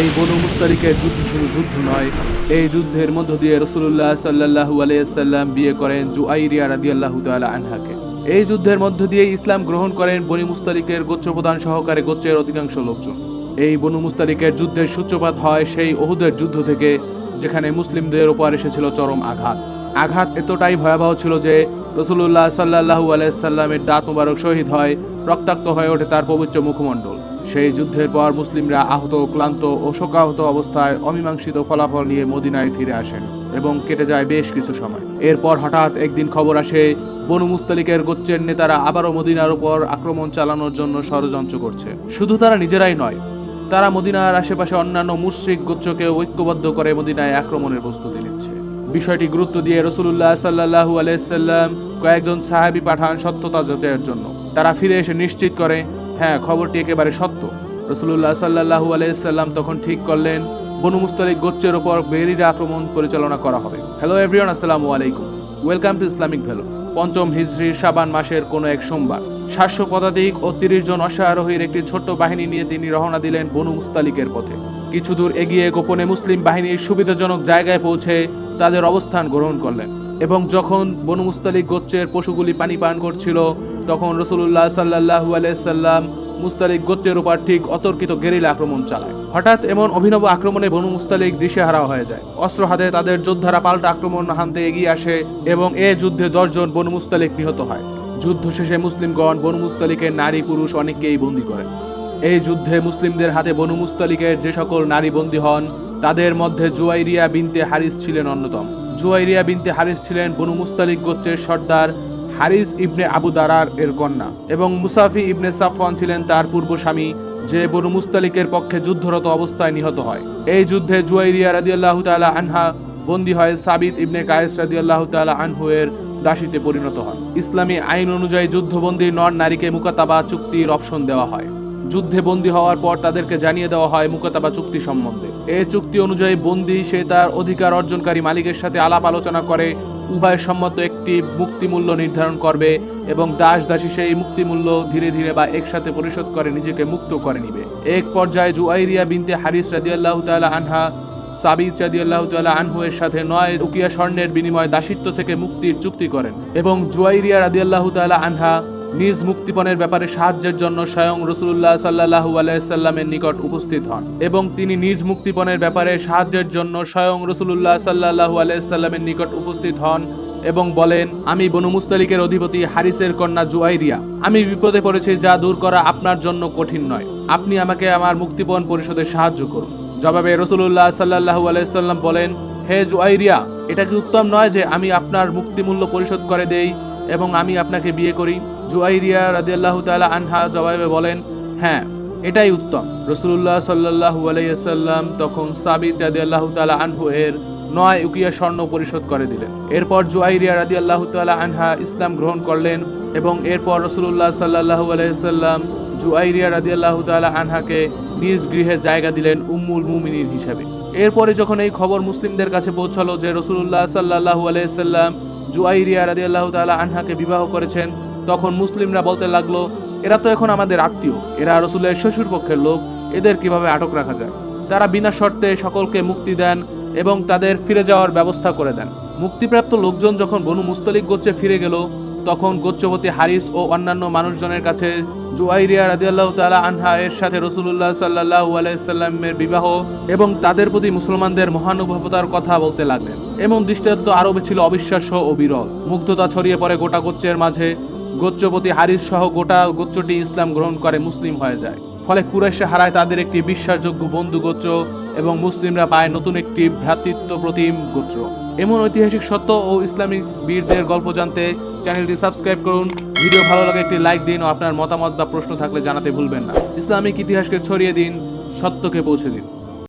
এই বনু মুস্তারিকের যুদ্ধ শুধু যুদ্ধ নয়, এই যুদ্ধের মধ্য দিয়ে রসুল্লাহ সাল্লাহু আলাইসাল্লাম বিয়ে করেন জুআইরিয়া রাদি আল্লাহ আনহাকে। এই যুদ্ধের মধ্য দিয়ে ইসলাম গ্রহণ করেন বনি মুস্তারিকের গোত্রপ্রধান সহকারে গোত্রের অধিকাংশ লোকজন। এই বনু মুস্তারিকের যুদ্ধের সূত্রপাত হয় সেই অহুদের যুদ্ধ থেকে, যেখানে মুসলিমদের ওপর এসেছিল চরম আঘাত। আঘাত এতটাই ভয়াবহ ছিল যে রসুল্লাহ সাল্লাহু আলাইসাল্লামের দাঁত মুবারক শহীদ হয়, রক্তাক্ত হয়ে ওঠে তার পবিত্র মুখমণ্ডল। সেই যুদ্ধের পর মুসলিমরা আহত, ক্লান্ত ও শোকাহত অবস্থায় অমীমাংসিত ফলাফল নিয়ে মদিনায় ফিরে আসেন এবং কেটে যায় বেশ কিছু সময়। এরপর হঠাৎ একদিন খবর আসে, বনু মুস্তালিকের গোত্রের নেতারা আবারও মদিনার উপর আক্রমণ চালানোর জন্য ষড়যন্ত্র করছে। শুধু তারা নিজেরাই নয়, তারা মদিনার আশেপাশে অন্যান্য মুশরিক গোত্রকে ঐক্যবদ্ধ করে মদিনায় আক্রমণের প্রস্তুতি নিচ্ছে। বিষয়টি গুরুত্ব দিয়ে রসুল্লাহ সাল্লাহু আলাইসাল্লাম কয়েকজন সাহাবি পাঠান সত্যতা যাচাইয়ের জন্য। তারা ফিরে এসে নিশ্চিত করে হ্যাঁ খবরটি একেবারে সত্য। রসুল্লাহ সাল্লাহু আলাইসাল্লাম তখন ঠিক করলেন, বনু মুস্তালিক গোত্রের ওপর বেরির আক্রমণ পরিচালনা করা হবে। হ্যালো এভরিওয়ান আসসালামু আলাইকুম। ওয়েলকাম টু ইসলামিক ভ্যালো পঞ্চম হিজরির সাবান মাসের কোনো এক সোমবার। সাতশো পদাতিক ও তিরিশ জন অশ্বারোহীর একটি ছোট্ট বাহিনী নিয়ে তিনি রওনা দিলেন বনু মুস্তালিকের পথে। কিছু দূর এগিয়ে গোপনে মুসলিম বাহিনীর সুবিধাজনক জায়গায় পৌঁছে তাদের অবস্থান গ্রহণ করলেন। এবং যখন বনু মুস্তালিক গোত্রের পশুগুলি পানি পান করছিল, তখন রসুল্লাহ সাল্লাহু আলাইসাল্লাম মুস্তালিক গোত্রের উপর ঠিক অতর্কিত গেরিলা আক্রমণ চালায়। হঠাৎ এমন অভিনব আক্রমণে বনু মুস্তালিক দিশেহারা হয়ে যায়। অস্ত্র হাতে তাদের যোদ্ধারা পাল্টা আক্রমণ হানতে এগিয়ে আসে এবং এ যুদ্ধে দশজন বনু মুস্তালিক নিহত হয়। যুদ্ধ শেষে মুসলিমগণ বনু মুস্তালিকের নারী পুরুষ অনেককেই বন্দী করেন এই যুদ্ধে মুসলিমদের হাতে বনু মুস্তালিকের যে সকল নারী বন্দী হন, তাদের মধ্যে জুয়াইরিয়া বিনতে হারিস ছিলেন অন্যতম। জুয়াইরিয়া বিনতে হারিস ছিলেন বনু মুস্তালিক গোত্রের সর্দার হারিস ইবনে আবু দারার এর কন্যা এবং মুসাফি ইবনে সাফওয়ান ছিলেন তার পূর্ব স্বামী, যে বনু মুস্তালিকের পক্ষে যুদ্ধরত অবস্থায় নিহত হয়। এই যুদ্ধে জুয়াইরিয়া রাদিয়াল্লাহু তাআলা আনহা বন্দী হয় সাবিত ইবনে কায়েস রাদিয়াল্লাহু তাআলা আনহু এর দাসীতে পরিণত হন। ইসলামী আইন অনুযায়ী যুদ্ধবন্দী নর নারীকে মুকাতাবা চুক্তির অপশন দেওয়া হয়। যুদ্ধে বন্দী হওয়ার পর তাদেরকে জানিয়ে দেওয়া হয় মুকাতাবা চুক্তি সম্বন্ধে। এই চুক্তি অনুযায়ী বন্দী সে তার অধিকার অর্জনকারী মালিকের সাথে আলাপ আলোচনা করে, উভয় সম্মত একটি মুক্তিমূল্য নির্ধারণ করবে এবং দাস দাসী সেই মুক্তিমূল্য ধীরে ধীরে বা একসাথে পরিশোধ করে, নিজেকে মুক্ত করে নিবে। এক পর্যায়ে জুয়াইরিয়া বিনতে হারিস রাদিয়াল্লাহু তাআলা আনহা সাবিত রাদিয়াল্লাহু তাআলা আনহু এর সাথে নয় উকিয়া স্বর্ণের বিনিময়ে দাসিত্ব থেকে মুক্তির চুক্তি করেন এবং জুয়াইরিয়া রাদিয়াল্লাহু তাআলা আনহা নিজ মুক্তিপণের ব্যাপারে সাহায্যের জন্য স্বয়ং রসুল্লাহ সাল্লাহু আলাইসাল্লামের নিকট উপস্থিত হন এবং তিনি নিজ মুক্তিপণের ব্যাপারে সাহায্যের জন্য স্বয়ং রসুল্লাহ সাল্লাহু আলাইসাল্লামের নিকট উপস্থিত হন এবং বলেন, আমি বনু মুস্তালিকের অধিপতি হারিসের কন্যা জুয়াইরিয়া। আমি বিপদে পড়েছি যা দূর করা আপনার জন্য কঠিন নয়। আপনি আমাকে আমার মুক্তিপণ পরিশোধে সাহায্য করুন। জবাবে রসুল্লাহ সাল্লাহু আলাইসাল্লাম বলেন, হে জুয়াইরিয়া, এটা কি উত্তম নয় যে আমি আপনার মুক্তিমূল্য পরিশোধ করে দেই? এবং আমি আপনাকে বিয়ে করি। জুয়াইরিয়া রাদিয়াল্লাহু তাআলা আনহা জবাবে বলেন হ্যাঁ এটাই উত্তম। রসুল্লাহ সাল্লাহু আলাইসাল্লাম তখন সাবিত রাদিয়াল্লাহু তাআলা আনহু এর নয় উকিয়া স্বর্ণ পরিশোধ করে দিলেন। এরপর জুয়াইরিয়া রাদিয়াল্লাহু তাআলা আনহা ইসলাম গ্রহণ করলেন এবং এরপর রসুল্লাহ সাল্লাহু আলাইসাল্লাম জুয়াইরিয়া রাদিয়াল্লাহু তাআলা আনহাকে নিজ গৃহে জায়গা দিলেন উম্মুল মুমিনিন হিসাবে। এরপরে যখন এই খবর মুসলিমদের কাছে পৌঁছালো যে রসুল্লাহ সাল্লাহু আলাইসাল্লাম জুয়াইরিয়া রাদি আল্লাহ তালা আনহাকে বিবাহ করেছেন। তখন মুসলিমরা বলতে লাগল, এরা তো এখন আমাদের আত্মীয়। এরা রসুলের শ্বশুর পক্ষের লোক। এদের কীভাবে আটক রাখা যায়? তারা বিনা শর্তে সকলকে মুক্তি দেন এবং তাদের ফিরে যাওয়ার ব্যবস্থা করে দেন। মুক্তিপ্রাপ্ত লোকজন যখন বনু মুস্তলিক গোচ্ছে ফিরে গেল তখন গোত্রপতি হারিস ও অন্যান্য মানুষজনের কাছে জুয়াইরিয়া রাদিয়াল্লাহু তাআলা আনহা এর সাথে রসুলুল্লাহ সাল্লাহু আলাইসাল্লামের বিবাহ এবং তাদের প্রতি মুসলমানদের মহানুভবতার কথা বলতে লাগলেন। এবং দৃষ্টান্ত আরবে ছিল অবিশ্বাস্য ও বিরল। মুগ্ধতা ছড়িয়ে পড়ে গোটা গোত্রের মাঝে। গোত্রপতি হারিস সহ গোটা গোত্রটি ইসলাম গ্রহণ করে মুসলিম হয়ে যায়। ফলে কুরাইশে হারায় তাদের একটি বিশ্বাসযোগ্য বন্ধু গোত্র এবং মুসলিমরা পায় নতুন একটি ভ্রাতৃত্ব প্রতিম গোত্র এমন ঐতিহাসিক সত্য ও ইসলামিক বীরদের গল্প জানতে চ্যানেলটি সাবস্ক্রাইব করুন। ভিডিও ভালো লাগে, একটি লাইক দিন ও আপনার মতামত বা প্রশ্ন থাকলে জানাতে ভুলবেন না। ইসলামিক ইতিহাসকে ছড়িয়ে দিন, সত্যকে পৌঁছে দিন।